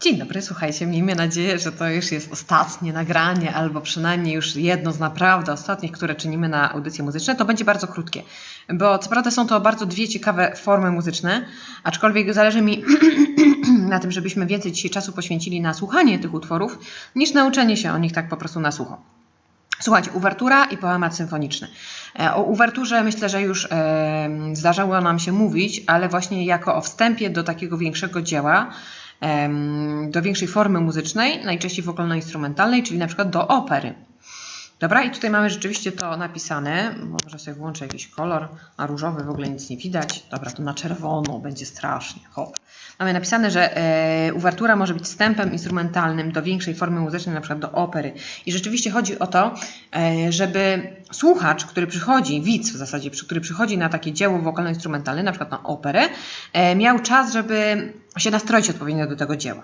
Dzień dobry, słuchajcie, miejmy nadzieję, że to już jest ostatnie nagranie, albo przynajmniej już jedno z naprawdę ostatnich, które czynimy na audycje muzyczne. To będzie bardzo krótkie, bo co prawda są to bardzo dwie ciekawe formy muzyczne, aczkolwiek zależy mi na tym, żebyśmy więcej dzisiaj czasu poświęcili na słuchanie tych utworów, niż nauczenie się o nich tak po prostu na sucho. Słuchajcie, uwertura i poemat symfoniczny. E, O uwerturze myślę, że już zdarzało nam się mówić, ale właśnie jako o wstępie do takiego większego dzieła, do większej formy muzycznej, najczęściej wokalno-instrumentalnej, czyli na przykład do opery. Dobra, i tutaj mamy rzeczywiście to napisane. Może sobie włączę jakiś kolor, a różowy w ogóle nic nie widać. Dobra, to na czerwono będzie strasznie. Hop. Mamy napisane, że e, uwertura może być wstępem instrumentalnym do większej formy muzycznej, na przykład do opery. I rzeczywiście chodzi o to, e, żeby słuchacz, który przychodzi, widz w zasadzie, który przychodzi na takie dzieło wokalno-instrumentalne, na przykład na operę, e, miał czas, żeby się nastroić odpowiednio do tego dzieła.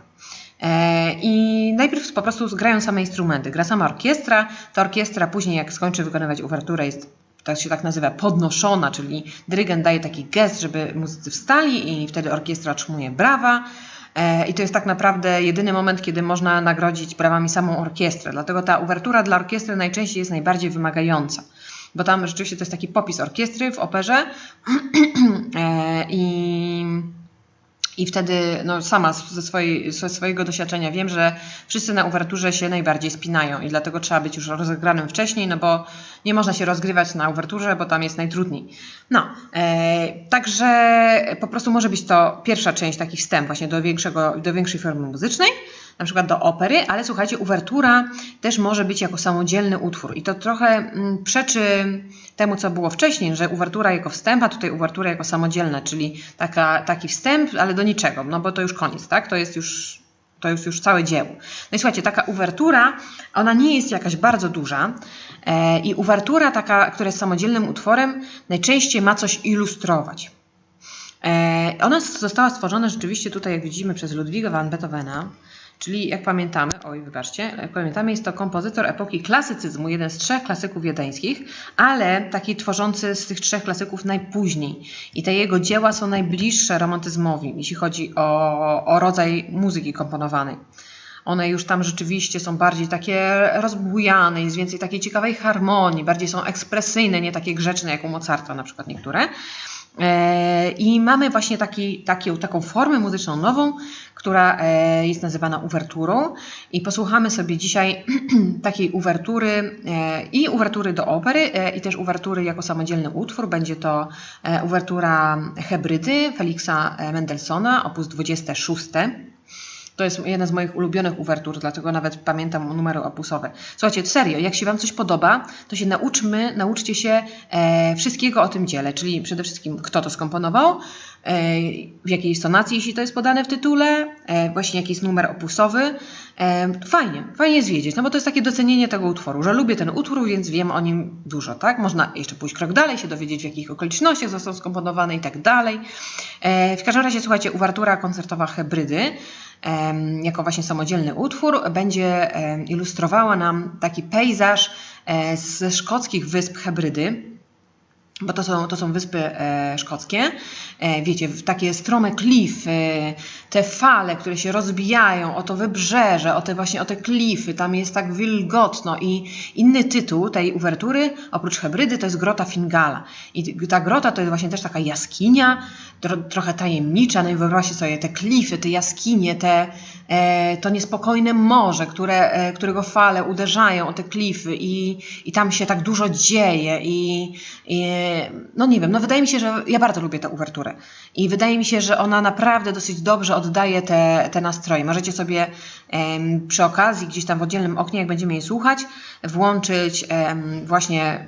E, I najpierw po prostu grają same instrumenty. Gra sama orkiestra. Ta orkiestra później, jak skończy wykonywać uwerturę, jest, to się tak nazywa, podnoszona, czyli dyrygent daje taki gest, żeby muzycy wstali i wtedy orkiestra otrzymuje brawa. E, I to jest tak naprawdę jedyny moment, kiedy można nagrodzić brawami samą orkiestrę. Dlatego ta uwertura dla orkiestry najczęściej jest najbardziej wymagająca. Bo tam rzeczywiście to jest taki popis orkiestry w operze. I wtedy no, sama ze, swojej, ze swojego doświadczenia wiem, że wszyscy na uwerturze się najbardziej spinają i dlatego trzeba być już rozegranym wcześniej, no bo nie można się rozgrywać na uwerturze, bo tam jest najtrudniej. No, e, także po prostu może być to pierwsza część, taki wstęp właśnie do, większego, do większej formy muzycznej, na przykład do opery, ale słuchajcie, uwertura też może być jako samodzielny utwór i to trochę mm, przeczy temu, co było wcześniej, że uwertura jako wstęp, a tutaj uwertura jako samodzielna, czyli taka, taki wstęp, ale do niczego, no bo to już koniec, tak? To jest już, to jest już całe dzieło. No i słuchajcie, taka uwertura, ona nie jest jakaś bardzo duża e, i uwertura taka, która jest samodzielnym utworem, najczęściej ma coś ilustrować. E, Ona została stworzona rzeczywiście tutaj, jak widzimy, przez Ludwiga van Beethovena, czyli jak pamiętamy, oj wybaczcie, jak pamiętamy jest to kompozytor epoki klasycyzmu, jeden z trzech klasyków wiedeńskich, ale taki tworzący z tych trzech klasyków najpóźniej. I te jego dzieła są najbliższe romantyzmowi, jeśli chodzi o, o rodzaj muzyki komponowanej. One już tam rzeczywiście są bardziej takie rozbujane, jest więcej takiej ciekawej harmonii, bardziej są ekspresyjne, nie takie grzeczne jak u Mozarta na przykład niektóre. E, I mamy właśnie taki, taki, taką formę muzyczną nową, która e, jest nazywana uwerturą. I posłuchamy sobie dzisiaj takiej uwertury e, i uwertury do opery, i też uwertury jako samodzielny utwór. Będzie to uwertura Hebrydy Feliksa Mendelssohna, opus 26. To jest jedna z moich ulubionych uwertur, dlatego nawet pamiętam numery opusowe. Słuchajcie, serio, jak się Wam coś podoba, to się nauczmy, nauczcie się e, wszystkiego o tym dziele, czyli przede wszystkim kto to skomponował, w jakiej jest tonacji, jeśli to jest podane w tytule, e, właśnie jaki jest numer opusowy. E, fajnie, fajnie jest wiedzieć, no bo to jest takie docenienie tego utworu, że lubię ten utwór, więc wiem o nim dużo, tak? Można jeszcze pójść krok dalej, się dowiedzieć w jakich okolicznościach został skomponowany i tak dalej. E, w każdym razie, słuchajcie, uwertura koncertowa Hebrydy, em, jako właśnie samodzielny utwór, będzie ilustrowała nam taki pejzaż e, ze szkockich wysp Hebrydy. Bo to są, to są wyspy e, szkockie. E, wiecie, takie strome klify, te fale, które się rozbijają o to wybrzeże, o te właśnie o te klify, tam jest tak wilgotno i inny tytuł tej uwertury, oprócz Hebrydy, to jest Grota Fingala. I ta grota to jest właśnie też taka jaskinia, tro, trochę tajemnicza, no i wyobraźcie sobie te klify, te jaskinie, te, to niespokojne morze, które, e, którego fale uderzają o te klify i, i tam się tak dużo dzieje i, i no nie wiem, no wydaje mi się, że ja bardzo lubię tę uwerturę i wydaje mi się, że ona naprawdę dosyć dobrze oddaje te, te nastroje. Możecie sobie em, przy okazji gdzieś tam w oddzielnym oknie, jak będziemy jej słuchać, włączyć em, właśnie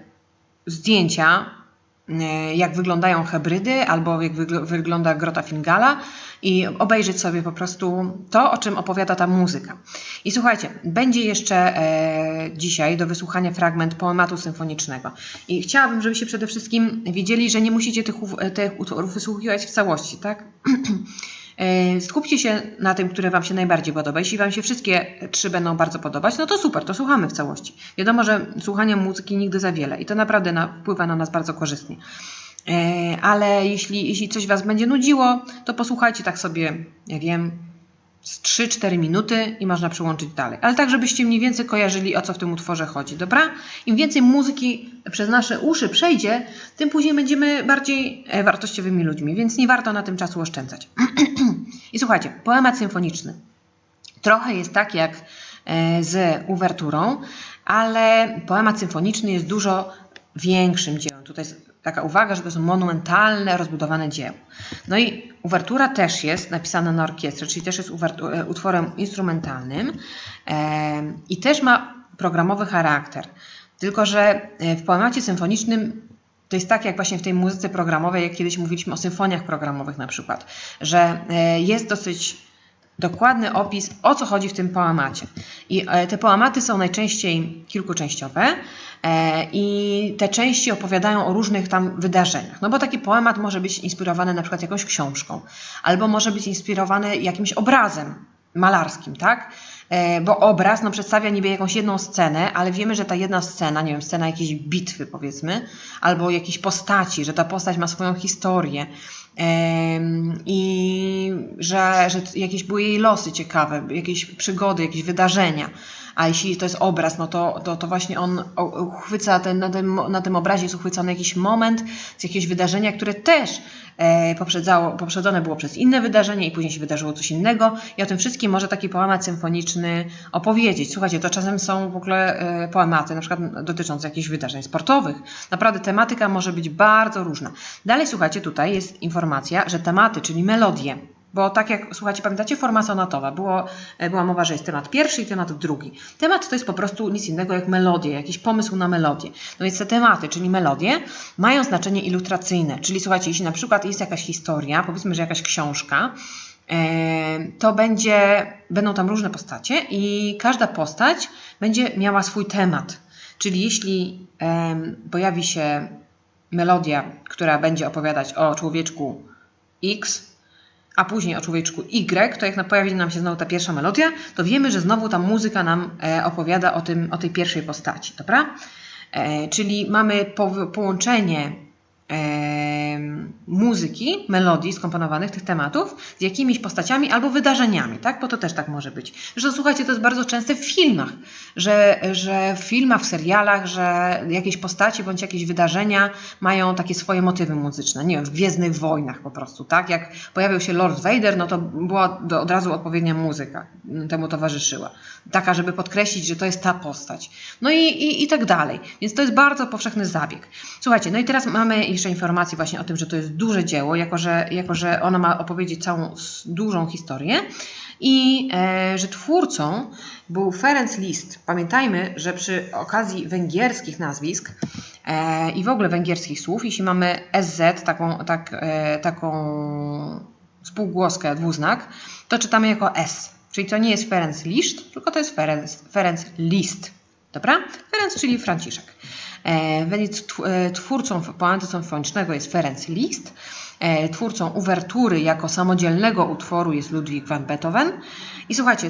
zdjęcia, e, jak wyglądają hybrydy, albo jak wygl- wygląda grota Fingala i obejrzeć sobie po prostu to, o czym opowiada ta muzyka. I słuchajcie, będzie jeszcze e, dzisiaj do wysłuchania fragment poematu symfonicznego. I chciałabym, żebyście przede wszystkim wiedzieli, że nie musicie tych, tych utworów wysłuchiwać w całości, tak? E, Skupcie się na tym, które Wam się najbardziej podoba. Jeśli Wam się wszystkie trzy będą bardzo podobać, no to super, to słuchamy w całości. Wiadomo, że słuchanie muzyki nigdy za wiele i to naprawdę na, wpływa na nas bardzo korzystnie. E, Ale jeśli, jeśli coś Was będzie nudziło, to posłuchajcie tak sobie, ja wiem, z 3-4 minuty i można przyłączyć dalej. Ale tak, żebyście mniej więcej kojarzyli, o co w tym utworze chodzi, dobra? Im więcej muzyki przez nasze uszy przejdzie, tym później będziemy bardziej e, wartościowymi ludźmi, więc nie warto na tym czasu oszczędzać. I słuchajcie, poemat symfoniczny. Trochę jest tak jak e, z uwerturą, ale poemat symfoniczny jest dużo większym dziełem. Tutaj taka uwaga, że to są monumentalne, rozbudowane dzieło. No i uwertura też jest napisana na orkiestrę, czyli też jest e, utworem instrumentalnym i też ma programowy charakter. Tylko, że e, w poemacie symfonicznym to jest tak jak właśnie w tej muzyce programowej, jak kiedyś mówiliśmy o symfoniach programowych na przykład, że e, jest dosyć dokładny opis, o co chodzi w tym poemacie. I e, te poematy są najczęściej kilkuczęściowe e, i te części opowiadają o różnych tam wydarzeniach. No bo taki poemat może być inspirowany na przykład jakąś książką, albo może być inspirowany jakimś obrazem malarskim, tak? E, Bo obraz no, przedstawia niby jakąś jedną scenę, ale wiemy, że ta jedna scena, nie wiem, scena jakiejś bitwy powiedzmy, albo jakiejś postaci, że ta postać ma swoją historię i że, że jakieś były jej losy ciekawe, jakieś przygody, jakieś wydarzenia. A jeśli to jest obraz, no to, to, to właśnie on uchwyca ten, na, tym, na tym obrazie jest uchwycony jakiś moment z jakiegoś wydarzenia, które też e, poprzedzało, poprzedzone było przez inne wydarzenie i później się wydarzyło coś innego. I o tym wszystkim może taki poemat symfoniczny opowiedzieć. Słuchajcie, to czasem są w ogóle e, poematy, na przykład dotyczące jakichś wydarzeń sportowych. Naprawdę tematyka może być bardzo różna. Dalej słuchajcie, tutaj jest informacja, że tematy, czyli melodie, bo tak jak, słuchajcie, pamiętacie, forma sonatowa, było, e, była mowa, że jest temat pierwszy i temat drugi. Temat to jest po prostu nic innego jak melodie, jakiś pomysł na melodię. No więc te tematy, czyli melodie, mają znaczenie ilustracyjne. Czyli słuchajcie, jeśli na przykład jest jakaś historia, powiedzmy, że jakaś książka, e, to będzie, będą tam różne postacie i każda postać będzie miała swój temat. Czyli jeśli pojawi się melodia, która będzie opowiadać o człowieczku X, a później o człowieczku Y, to jak pojawi nam się znowu ta pierwsza melodia, to wiemy, że znowu ta muzyka nam e, opowiada o, tym, o tej pierwszej postaci, dobra? E, czyli mamy po, połączenie muzyki, melodii skomponowanych tych tematów z jakimiś postaciami albo wydarzeniami, tak? Bo to też tak może być. Zresztą słuchajcie, to jest bardzo częste w filmach, że, że w filmach, w serialach, że jakieś postaci bądź jakieś wydarzenia mają takie swoje motywy muzyczne. Nie wiem, w Gwiezdnych Wojnach po prostu, tak? Jak pojawił się Lord Vader, no to była od razu odpowiednia muzyka temu towarzyszyła. Taka, żeby podkreślić, że to jest ta postać. No i, i, i tak dalej. Więc to jest bardzo powszechny zabieg. Słuchajcie, no i teraz mamy jeszcze informację właśnie o tym, że to jest duże dzieło, jako że, jako że ono ma opowiedzieć całą dużą historię i e, że twórcą był Ferenc Liszt. Pamiętajmy, że przy okazji węgierskich nazwisk e, i w ogóle węgierskich słów, jeśli mamy SZ, taką, tak, e, taką spółgłoskę, dwuznak, to czytamy jako S. Czyli to nie jest Ferenc Liszt, tylko to jest Ferenc, Ferenc Liszt. Dobra? Ferenc, czyli Franciszek. E, e, twórcą poety symfonicznego jest Ferenc Liszt. E, Twórcą uwertury jako samodzielnego utworu jest Ludwig van Beethoven. I słuchajcie,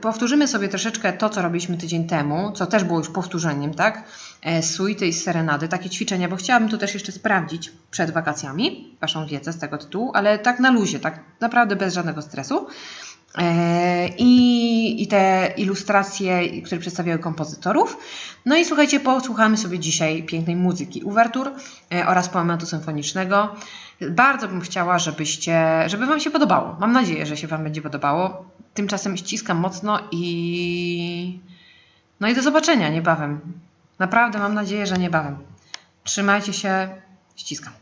powtórzymy sobie troszeczkę to, co robiliśmy tydzień temu, co też było już powtórzeniem, tak? Suity i serenady, takie ćwiczenia, bo chciałabym to też jeszcze sprawdzić przed wakacjami, Waszą wiedzę z tego tytułu, ale tak na luzie, tak naprawdę bez żadnego stresu. E, I, I te ilustracje, które przedstawiały kompozytorów. No i słuchajcie, posłuchamy sobie dzisiaj pięknej muzyki uwertur e, oraz poematu symfonicznego. Bardzo bym chciała, żebyście, żeby Wam się podobało. Mam nadzieję, że się Wam będzie podobało. Tymczasem ściskam mocno i no i do zobaczenia niebawem. Naprawdę mam nadzieję, że niebawem. Trzymajcie się, ściskam.